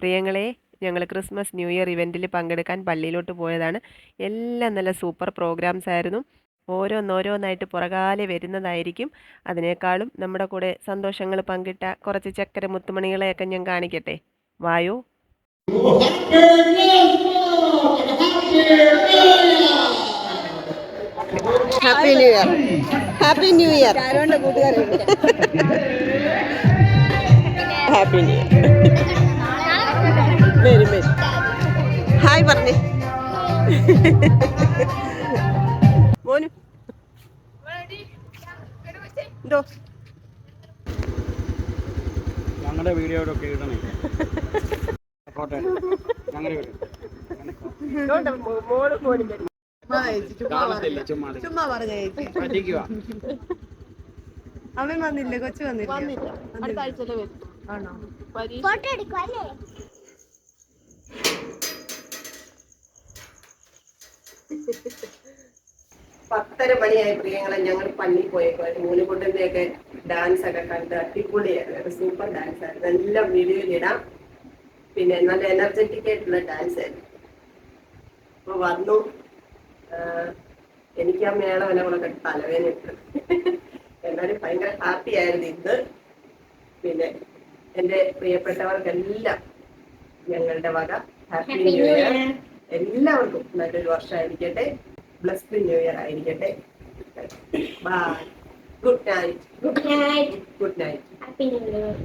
പ്രിയങ്ങളെ ഞങ്ങൾ Christmas new year ഇവന്റിൽ പങ്കെടുക്കാൻ പള്ളിയിലോട്ട് പോയതാണ്. എല്ലാം നല്ല സൂപ്പർ പ്രോഗ്രാംസ് ആയിരുന്നു. ഓരോന്നോരോന്നായിട്ട് പുറകാലെ വരുന്നതായിരിക്കും. അതിനേക്കാളും നമ്മുടെ കൂടെ സന്തോഷങ്ങൾ പങ്കിട്ട കുറച്ച് ചക്കര മുത്തുമണികളെയൊക്കെ ഞാൻ കാണിക്കട്ടെ. വായു. Happy new year happy new year happy new year very very hi പറഞ്ഞേ. മോനു. എന്തോ? ഞങ്ങളുടെ വീഡിയോയിലൊക്കെ ഇടണേ. ഫോട്ടോ ഞങ്ങളുടെ ചുമ്മാ പറഞ്ഞ. ചേച്ചി വന്നില്ല? കൊച്ചു വന്നില്ല? ആണോ? പത്തര മണിയായി പ്രിയങ്ങളെ ഞങ്ങൾ പള്ളി പോയേക്കുമായിരുന്നു ഒക്കെ ഡാൻസ് ഒക്കെ കണ്ട് അടിപൊളിയായിരുന്നു. സൂപ്പർ ഡാൻസ് ആയിരുന്നു. എല്ലാം വീഡിയോ ഇടാം. പിന്നെ നല്ല എനർജറ്റിക് ആയിട്ടുള്ള ഡാൻസ് ആയിരുന്നു. അപ്പൊ വന്നു. എനിക്ക് ആ മേളവനെ കൂടെ കണ്ട് തലവേന എന്നാലും ഭയങ്കര ഹാപ്പി ആയിരുന്നു ഇന്ന്. പിന്നെ എന്റെ പ്രിയപ്പെട്ടവർക്കെല്ലാം ഞങ്ങളുടെ വക. ഹാപ്പി ന്യൂ ഇയർ എല്ലാവർക്കും നല്ലൊരു വർഷമായിരിക്കട്ടെ. ബ്ലസ്ഡ് ന്യൂ ഇയർ ആയിരിക്കട്ടെ. Bye good night good night good night happy new year